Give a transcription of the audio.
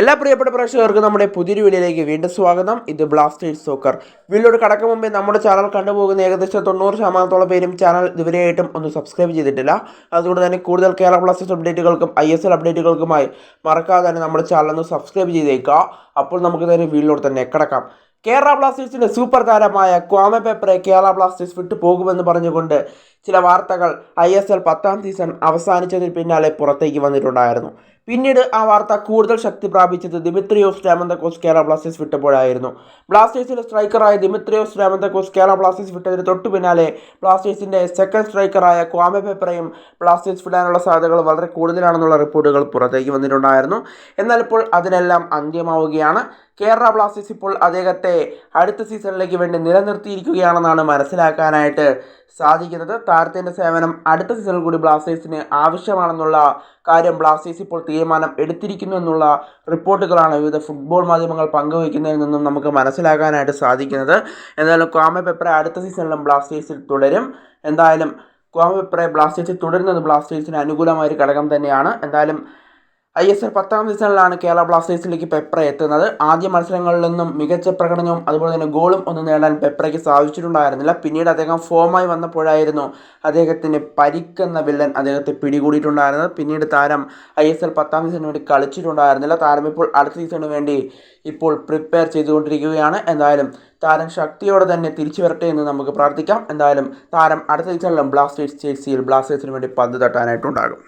എല്ലാ പ്രിയപ്പെട്ട പ്രേക്ഷകർക്കും നമ്മുടെ പുതിയൊരു വീഡിയോയിലേക്ക് വീണ്ടും സ്വാഗതം. ഇത് ബ്ലാസ്റ്റേഴ്സ് സോക്കർ വീഡിയോയുടെ കടക്കും മുമ്പേ നമ്മുടെ ചാനൽ കണ്ടുപോകുന്ന ഏകദേശം തൊണ്ണൂറ് ശതമാനത്തോളം പേരും ചാനൽ ഇതുവരെയായിട്ടും ഒന്ന് സബ്സ്ക്രൈബ് ചെയ്തിട്ടില്ല. അതുകൊണ്ട് തന്നെ കൂടുതൽ കേരള ബ്ലാസ്റ്റേഴ്സ് അപ്ഡേറ്റുകൾക്കും ഐ എസ് എൽ അപ്ഡേറ്റുകൾക്കുമായി മറക്കാതെ തന്നെ നമ്മുടെ ചാനൽ ഒന്ന് സബ്സ്ക്രൈബ് ചെയ്തേക്കുക. അപ്പോൾ നമുക്ക് നേരെ വീഡിയോട് തന്നെ കിടക്കാം. കേരള ബ്ലാസ്റ്റേഴ്സിന്റെ സൂപ്പർ താരമായ ക്വാമ പേപ്പറെ കേരള ബ്ലാസ്റ്റേഴ്സ് വിട്ടു പോകുമെന്ന് പറഞ്ഞുകൊണ്ട് ചില വാർത്തകൾ ഐ എസ് എൽ പത്താം സീസൺ അവസാനിച്ചതിന് പിന്നാലെ പുറത്തേക്ക് വന്നിട്ടുണ്ടായിരുന്നു. പിന്നീട് ആ വാർത്ത കൂടുതൽ ശക്തി പ്രാപിച്ചത് ദിമിത്രിയോസ് രാമന്തക്കോസ് കേരള ബ്ലാസ്റ്റേഴ്സ് വിട്ടപ്പോഴായിരുന്നു. ബ്ലാസ്റ്റേഴ്സിന്റെ സ്ട്രൈക്കറായ ദിമിത്രിയോസ് രാമന്തക്കോസ് കേരള ബ്ലാസ്റ്റേഴ്സ് വിട്ടതിന് തൊട്ടു പിന്നാലെ ബ്ലാസ്റ്റേഴ്സിന്റെ സെക്കൻഡ് സ്ട്രൈക്കറായ ക്വാമ പേപ്പറയും ബ്ലാസ്റ്റേഴ്സ് വിടാനുള്ള സാധ്യതകൾ വളരെ കൂടുതലാണെന്നുള്ള റിപ്പോർട്ടുകൾ പുറത്തേക്ക് വന്നിട്ടുണ്ടായിരുന്നു. എന്നാൽ ഇപ്പോൾ അതിനെല്ലാം അന്ത്യമാവുകയാണ്. കേരള ബ്ലാസ്റ്റേഴ്സ് ഇപ്പോൾ അദ്ദേഹത്തെ അടുത്ത സീസണിലേക്ക് വേണ്ടി നിലനിർത്തിയിരിക്കുകയാണെന്നാണ് മനസ്സിലാക്കാനായിട്ട് സാധിക്കുന്നത്. താരത്തിന്റെ സേവനം അടുത്ത സീസണിൽ കൂടി ബ്ലാസ്റ്റേഴ്സിന് ആവശ്യമാണെന്നുള്ള കാര്യം ബ്ലാസ്റ്റേഴ്സ് ഇപ്പോൾ തീരുമാനം എടുത്തിരിക്കുന്നു എന്നുള്ള റിപ്പോർട്ടുകളാണ് വിവിധ ഫുട്ബോൾ മാധ്യമങ്ങൾ പങ്കുവയ്ക്കുന്നതിൽ നിന്നും നമുക്ക് മനസ്സിലാക്കാനായിട്ട് സാധിക്കുന്നത്. എന്തായാലും ക്വാമെ പെപ്ര അടുത്ത സീസണിലും ബ്ലാസ്റ്റേഴ്സിൽ തുടരും. എന്തായാലും കോമ പെപ്പറെ ബ്ലാസ്റ്റേഴ്സിൽ തുടരുന്നത് ബ്ലാസ്റ്റേഴ്സിന് അനുകൂലമായ ഒരു ഘടകം തന്നെയാണ്. എന്തായാലും ഐ എസ് എൽ പത്താം സീസണിലാണ് കേരള ബ്ലാസ്റ്റേഴ്സിലേക്ക് പെപ്ര എത്തുന്നത്. ആദ്യ മത്സരങ്ങളിൽ നിന്നും മികച്ച പ്രകടനവും അതുപോലെ തന്നെ ഗോളും ഒന്നും നേടാൻ പെപ്രയ്ക്ക് സാധിച്ചിട്ടുണ്ടായിരുന്നില്ല. പിന്നീട് അദ്ദേഹം ഫോമായി വന്നപ്പോഴായിരുന്നു അദ്ദേഹത്തിന് പരിക്കെന്ന വില്ലൻ അദ്ദേഹത്തെ പിടികൂടിയിട്ടുണ്ടായിരുന്നത്. പിന്നീട് താരം ഐ എസ് എൽ പത്താം സീസണിന് വേണ്ടി കളിച്ചിട്ടുണ്ടായിരുന്നില്ല. താരം ഇപ്പോൾ അടുത്ത സീസണിന് വേണ്ടി ഇപ്പോൾ പ്രിപ്പയർ ചെയ്തുകൊണ്ടിരിക്കുകയാണ്. എന്തായാലും താരം ശക്തിയോടെ തന്നെ തിരിച്ചു വരട്ടെ എന്ന് നമുക്ക് പ്രാർത്ഥിക്കാം. എന്തായാലും താരം അടുത്ത സീസണിലും ബ്ലാസ്റ്റേഴ്സ് ചേസിയിൽ ബ്ലാസ്റ്റേഴ്സിന് വേണ്ടി പന്ത് തട്ടാനായിട്ടുണ്ടാകും.